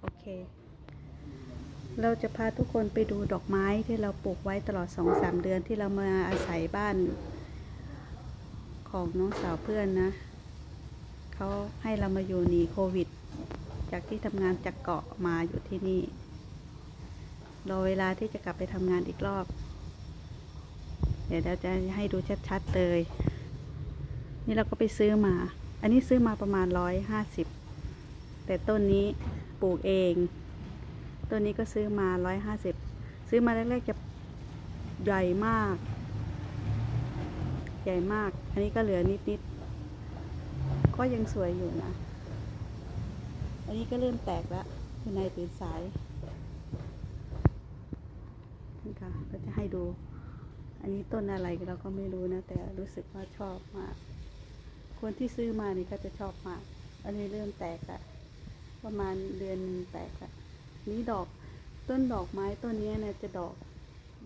โอเค เราจะพาทุกคนไปดูดอกไม้ที่เราปลูกไว้ตลอดสองสามเดือนที่เรามาอาศัยบ้าน ของน้องสาวเพื่อนนะเขาให้เรามาอยู่หนีโควิด จากที่ทำงานจากเกาะมาอยู่ที่นี่ รอเวลาที่จะกลับไปทำงานอีกรอบ เดี๋ยวเราจะให้ดูชัดๆเลย นี่เราก็ไปซื้อมา อันนี้ซื้อมาประมาณร้อยห้าสิบแต่ต้นนี้ ปลูกเองต้นนี้ก็ซื้อมาร้อยห้าสิบซื้อมาแรกๆจะใหญ่มาก ใหญ่มาก อันนี้ก็เหลือนิดๆ ก็ยังสวยอยู่นะ อันนี้ก็เริ่มแตกแล้วคุณนายตื่นสายนี่ค่ะเราจะให้ดู อันนี้ต้นอะไรเราก็ไม่รู้นะ แต่รู้สึกว่าชอบมาก คนที่ซื้อมานี่ก็จะชอบมาก อันนี้เริ่มแตกและ ประมาณเดือนนึงแตกละนี่ดอกต้นดอกไม้ต้นนี้นะจะดอก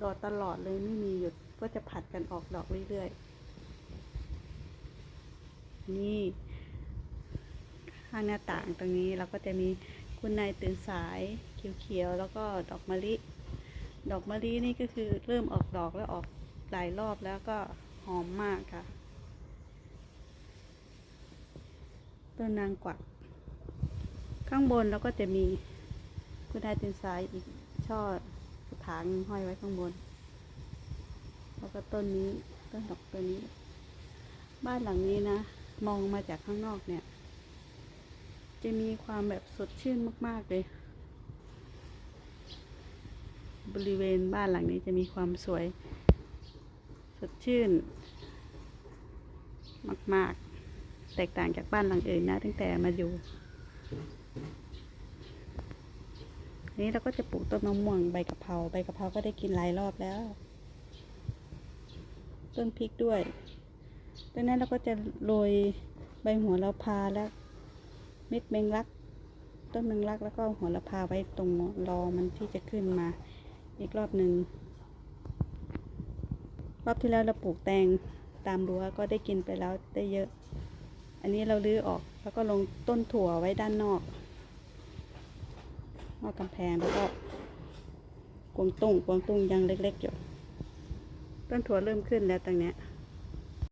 ดอกตลอดเลยไม่มีหยุดก็จะผัดกันออกดอกเรื่อยๆ นี่ข้างหน้าต่างตรงนี้เราก็จะมีคุณนายตื่นสายเขียวๆแล้วก็ดอกมะลิ ดอกมะลินี่ก็คือเริ่มออกดอกแล้วออกหลายรอบแล้วก็หอมมากค่ะ ต้นนางกวัก ข้างบนเราก็จะมีคุณนายตื่นสายอีกช่อถางห้อยไว้ข้างบน แล้วก็ต้นนี้ต้นดอกตัวนี้ บ้านหลังนี้นะ มองมาจากข้างนอกเนี่ย จะมีความแบบสดชื่นมาก ๆ เลย บริเวณบ้านหลังนี้จะมีความสวย สดชื่น มาก ๆ แตกต่างจากบ้านหลังอื่นนะ ตั้งแต่มาอยู่ อันนี้เราก็จะปลูกต้นมะม่วงใบกะเพราใบกะเพราก็ได้กินหลายรอบแล้ว ต้นพริกด้วยดังนั้นเราก็จะโรยใบหัวละพาและเม็ดแมงลัก ต้นแมงลักแล้วก็หัวละพาไว้ตรงรอมันที่จะขึ้นมาอีกรอบหนึ่งรอบที่แล้วเราปลูกแตงตามรั้วก็ได้กินไปแล้วได้เยอะ อันนี้เราลื้อออกแล้วก็ลงต้นถั่วไว้ด้านนอก นอกกำแพงแล้วก็กวงตุ้งกวงตุ้งยังเล็กๆอยู่ ต้นถั่วเริ่มขึ้นแล้วตรงเนี้ย